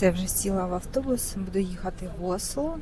Все, вже сіла в автобус, буду їхати в Осло.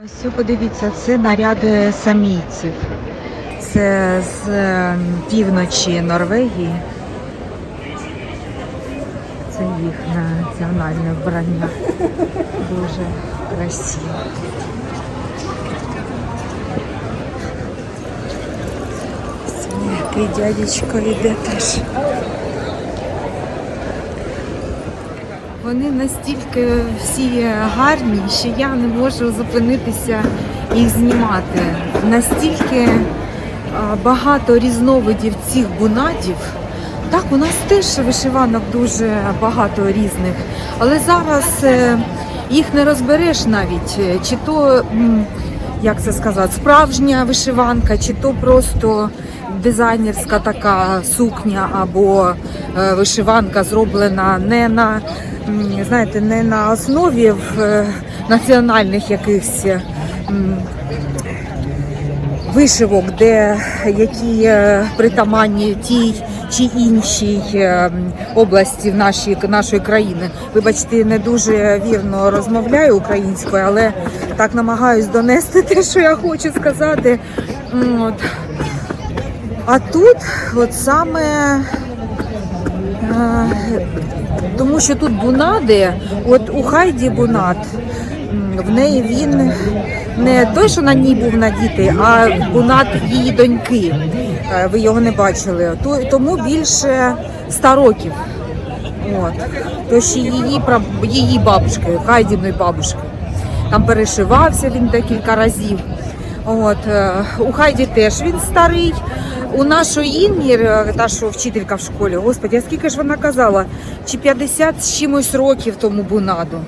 Ось подивіться, це наряди самійців. Це з е, півночі Норвегії. Це їхнє національне вбрання. Дуже красиво. Який дядечко йде теж. Вони настільки всі гарні, що я не можу зупинитися їх знімати. Настільки багато різновидів цих бунадів. Так, у нас теж вишиванок дуже багато різних, але зараз е, їх не розбереш навіть, е, чи то, як це сказати, справжня вишиванка, чи то просто дизайнерська така сукня або е, вишиванка зроблена не на знаєте, не на основі е, національних якихось вишивок, де які е, притаманні тій чи іншій області в нашій, нашої країни. Вибачте, не дуже вірно розмовляю українською, але так намагаюсь донести те, що я хочу сказати. От. А тут, от саме е, тому що тут бунади, от у Хайді бунад, в неї він не той, що на ній був надітий, а бунад її доньки. Е, Ви його не бачили. То- Тому більше 100 років. От. То ще її, її бабушки, Хайдіної бабушки. Там перешивався він декілька разів. От, е, у Хайді теж він старий. У нашої Інні, е, та що вчителька в школі, господи, а скільки ж вона казала? Чи 50 з чимось років тому бунаду.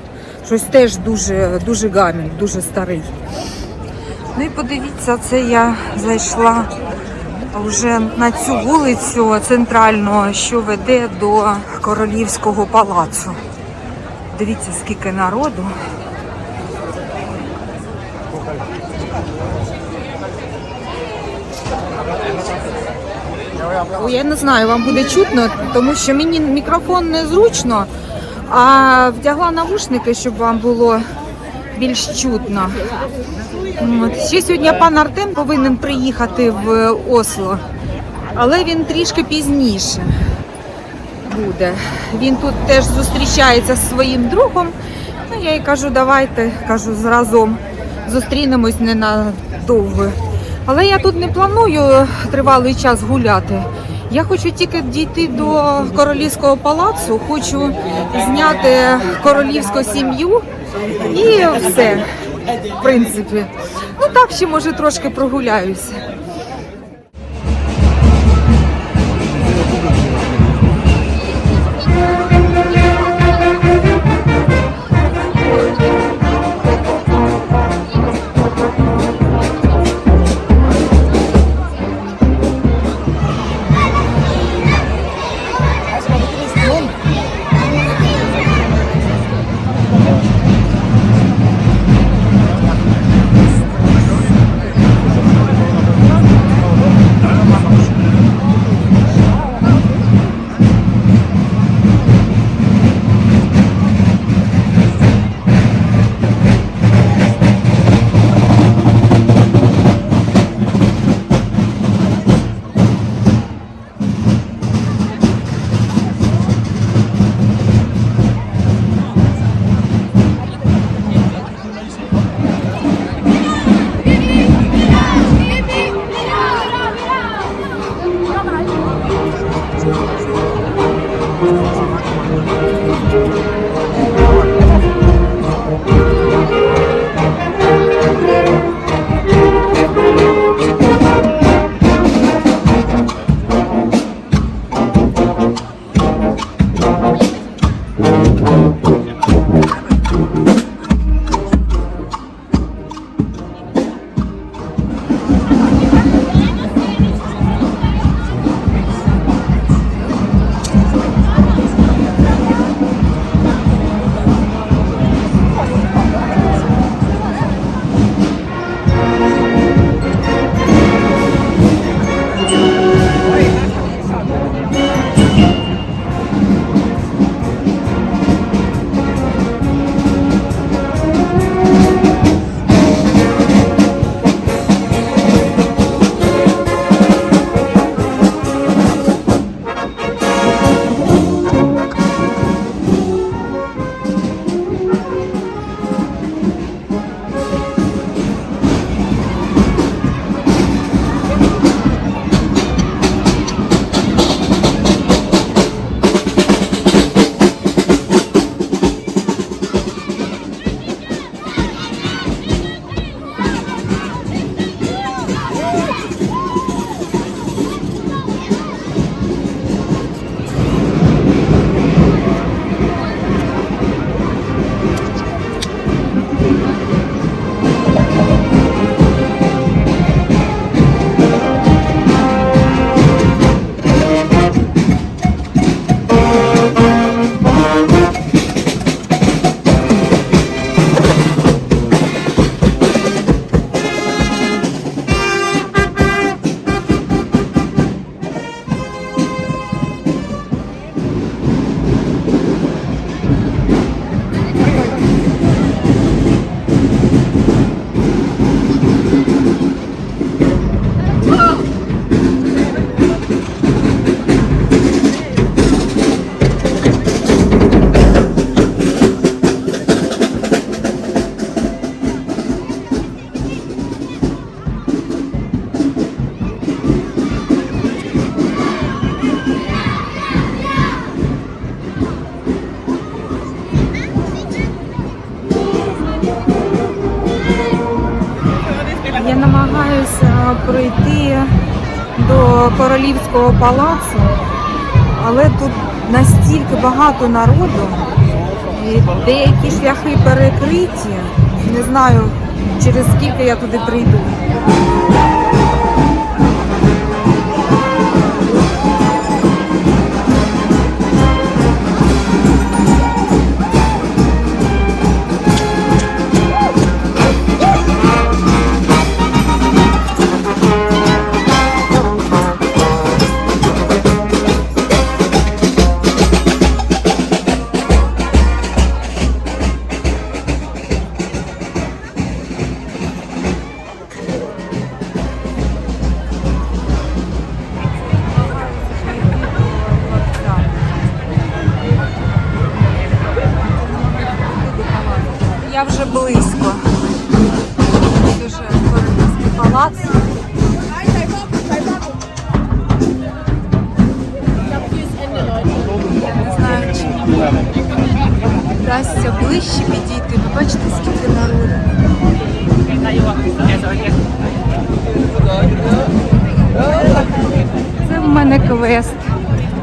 Щось теж дуже, дуже гамін, дуже старий. Ну і подивіться, це я зайшла вже на цю вулицю центральну, що веде до королівського палацу. Дивіться, скільки народу. Ой, Я не знаю, вам буде чутно, тому що мені мікрофон незручно, а вдягла навушники, щоб вам було більш чутно. От. Ще сьогодні пан Артем повинен приїхати в Осло, але він трішки пізніше буде. Він тут теж зустрічається зі своїм другом. Ну, я їй кажу, давайте, кажу, разом зустрінемось ненадовго. Але я тут не планую тривалий час гуляти. Я хочу тільки дійти до королівського палацу, хочу зняти королівську сім'ю і все. В принципі. Ну так ще може трошки прогуляюся. Я намагаюся пройти до королівського палацу, але тут настільки багато народу, і деякі шляхи перекриті. Не знаю, через скільки я туди прийду.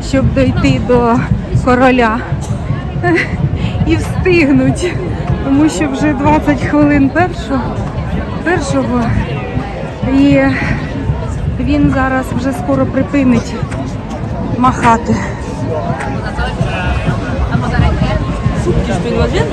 щоб дойти до короля і встигнуть, тому що вже 20 хвилин першого, першого і він зараз вже скоро припинить махати. Сутки ж він один?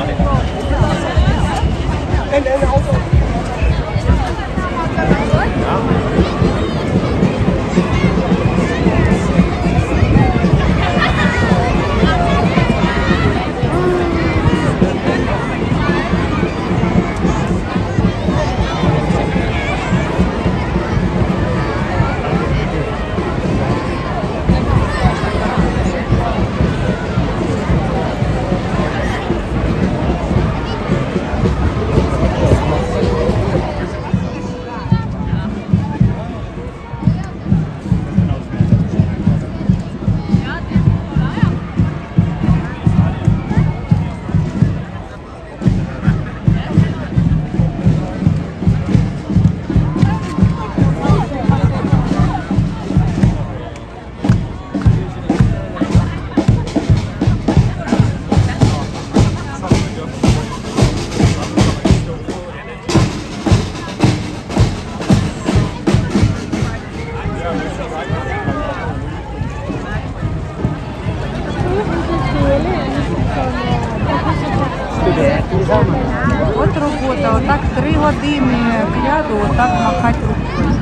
Години кряду отак махати рукою.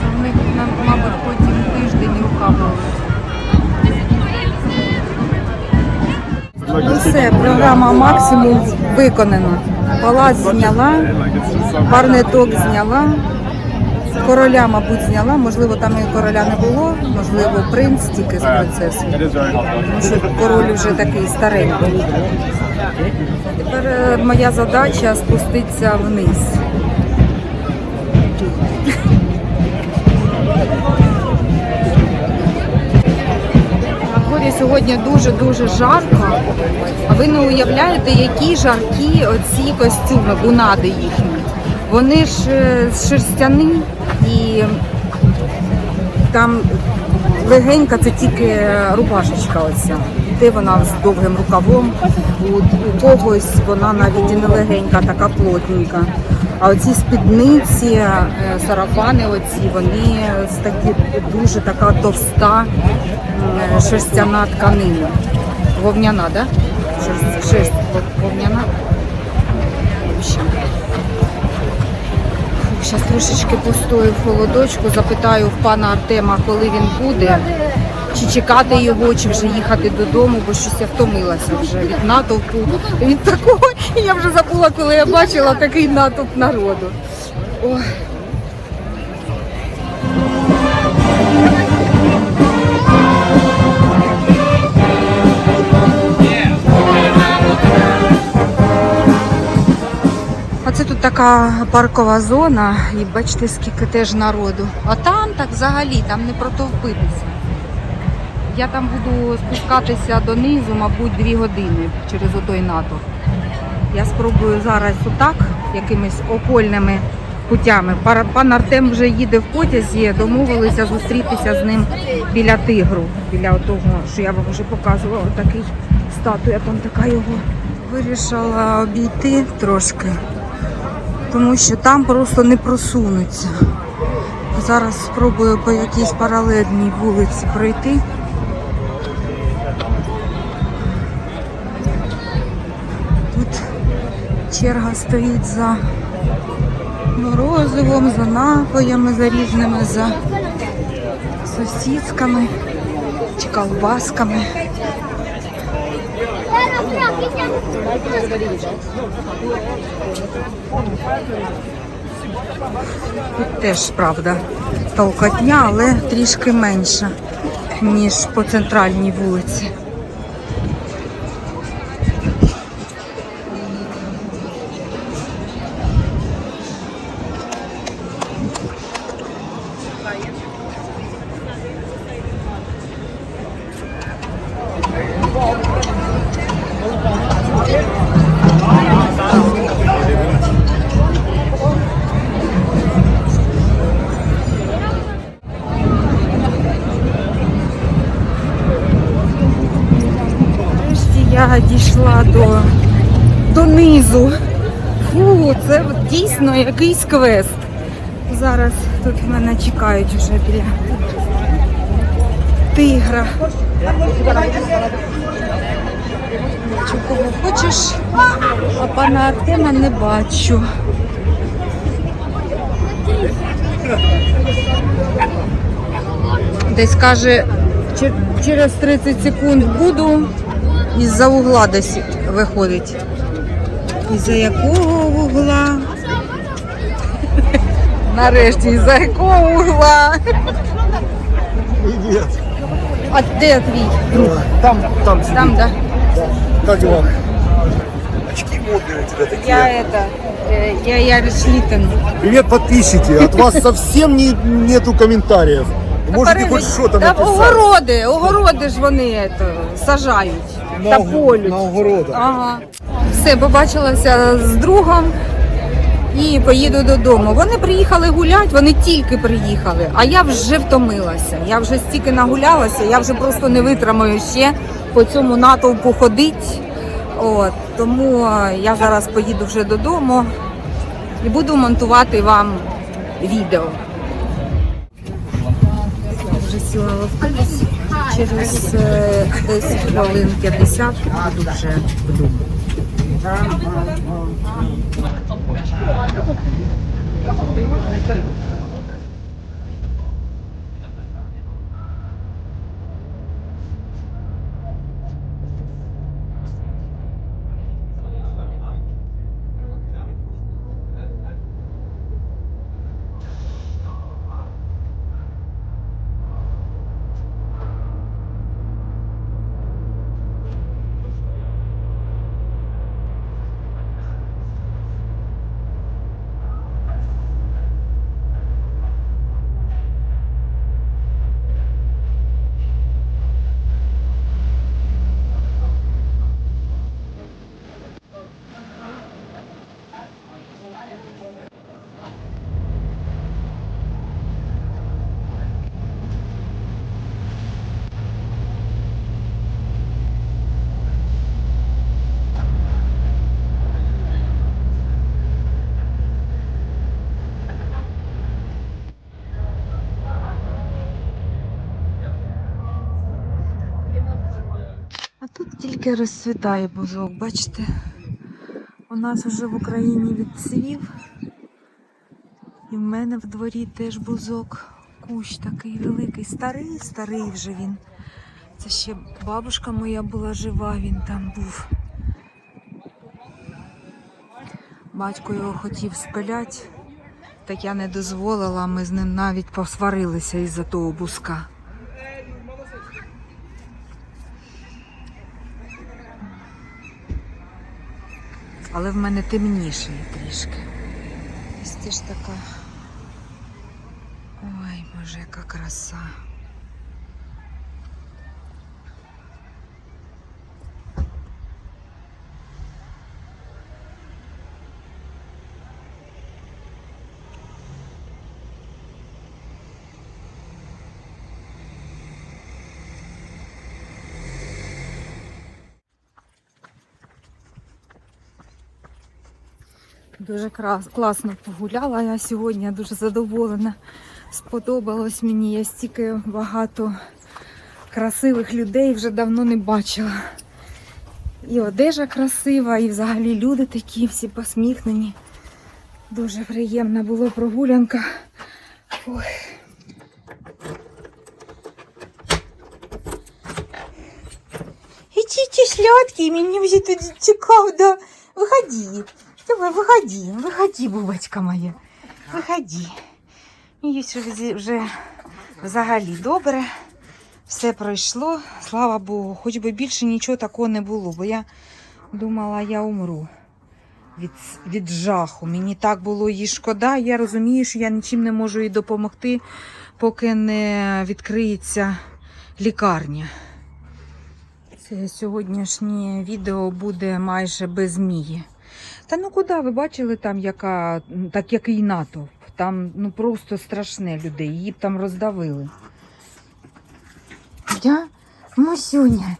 Це в них, мабуть, потім тиждень рука болить. Ну все, програма максимум виконана. Палац зняла, парниток зняла. Короля, мабуть, зняла. Можливо, там і короля не було, можливо, принц тільки з принцесою. Тому що король вже такий старенький. Тепер е, моя задача спуститися вниз. Сьогодні дуже-дуже жарко. А ви не уявляєте, які жаркі оці костюми, бунади їхні. Вони ж е, шерстяні і там легенька це тільки рубашечка оця. Де вона з довгим рукавом, у, когось вона навіть і не легенька, така плотненька. А оці спідниці, е, сарафани, оці, вони з такі дуже така товста шерстяна тканина. Вовняна? Да? Шерсть, шерсть вовняна. Зараз трошечки постою в холодочку, запитаю в пана Артема, коли він буде, чи чекати його, чи вже їхати додому, бо щось я втомилася вже від натовпу. Від такого, я вже забула, коли я бачила такий натовп народу. Ой. Це тут така паркова зона, і бачите, скільки теж народу. А там так взагалі, там не протовпитися. Я там буду спускатися донизу, мабуть, дві години через отой натовп. Я спробую зараз отак, якимись окольними путями. Пан Артем вже їде в потязі, домовилися зустрітися з ним біля тигру, біля того, що я вам вже показувала, такий статуя там така його. Вирішила обійти трошки тому що там просто не просунуться. Зараз спробую по якійсь паралельній вулиці пройти. Тут черга стоїть за морозивом, за напоями, за різними, за сусідками чи колбасками. Тут теж, правда, толкотня, але трішки менша, ніж по центральній вулиці. До низу. Фу, це дійсно якийсь квест. Зараз тут мене чекають вже біля тигра. Чи кого хочеш, а пана Артема не бачу. Десь каже, через 30 секунд буду, із-за угла десь виходить. Із-за якого угла? Нарешті, із-за якого угла? Привет. А де твій друг? Там, там сидит. Там, да? Как дела? Очки модные у тебя такие. Я это, э, я Яриш Літен. Привет, подписчики. От вас совсем не, нету комментариев. Можете хоть что-то да, написать. огороди, огороди ж вони это, сажають На, та ог- полють. на огородах. Ага. Все, побачилася з другом і поїду додому. Вони приїхали гуляти, вони тільки приїхали, а я вже втомилася. Я вже стільки нагулялася, я вже просто не витримаю ще по цьому натовпу ходить. От, тому я зараз поїду вже додому і буду монтувати вам відео. Вже сіла в автобус. Через е, десь хвилин 50 буду вже вдома. Thank you. Тільки розцвітає бузок, бачите? У нас вже в Україні відцвів. І в мене в дворі теж бузок. Кущ такий великий, старий, старий вже він. Це ще бабушка моя була жива, він там був. Батько його хотів спиляти, так я не дозволила, ми з ним навіть посварилися із-за того бузка. Але в мене темніше трішки. Ось це ж така. Ой, боже, яка краса. Дуже класно погуляла я сьогодні, дуже задоволена. Сподобалось мені. Я стільки багато красивих людей вже давно не бачила. І одежа красива, і взагалі люди такі всі посміхнені. Дуже приємна була прогулянка. Ой. Ідіть сладкий, мені вже тут цікаво, да. Виходи. Давай, виходи, виходи, бубочка моя. Виходи. Мені вже взагалі добре. Все пройшло, слава Богу, хоч би більше нічого такого не було, бо я думала, я умру від, від жаху. Мені так було їй шкода. Я розумію, що я нічим не можу їй допомогти, поки не відкриється лікарня. Це сьогоднішнє відео буде майже без змії. Та ну куди ви бачили там, яка, так який натовп? Там ну просто страшне людей, її б там роздавили. Я Мусюня.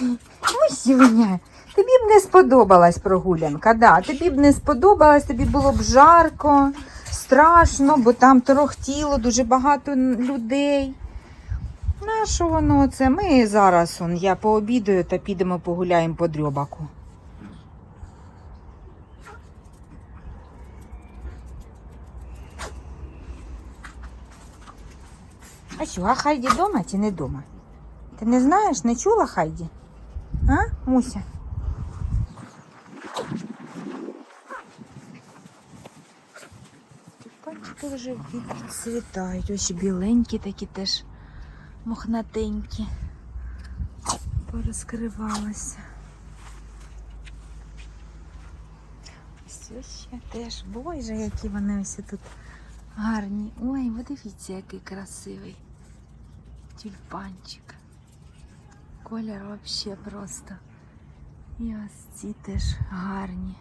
Мусюня. Тобі б не сподобалась прогулянка, да. Тобі б не сподобалась, тобі було б жарко, страшно, бо там торохтіло дуже багато людей. На що воно це? Ми зараз он, я пообідаю та підемо погуляємо по дрьобаку. А що, а Хайді дома чи не дома? Ти не знаєш, не чула Хайді? А, Муся? Тюльпанчики вже відцвітають. Ось біленькі такі теж мохнатенькі. Порозкривалися. Ось ще теж. Боже, які вони ось тут гарні. Ой, подивіться, який красивий тюльпанчик. Колір взагалі просто. І ось теж гарні.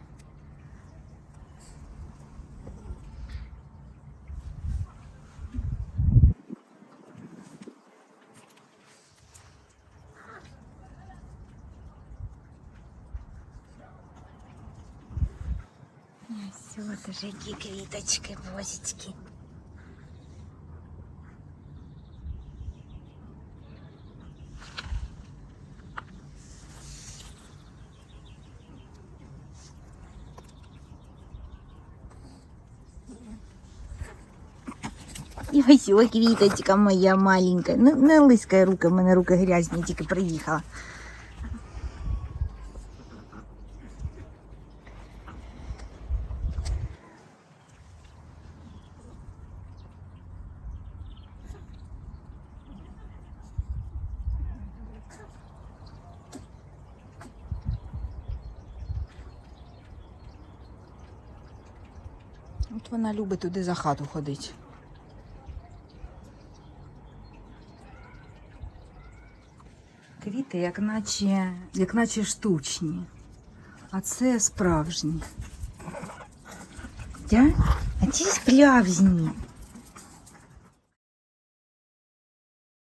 Ось квіточки, бозічки. Ось о, квіточка моя маленька. Ну, не лискай руки, в мене руки грязні, тільки приїхала. От вона любить туди за хату ходити. Як наче, як наче штучні, а це справжні. Да? А ці справжні.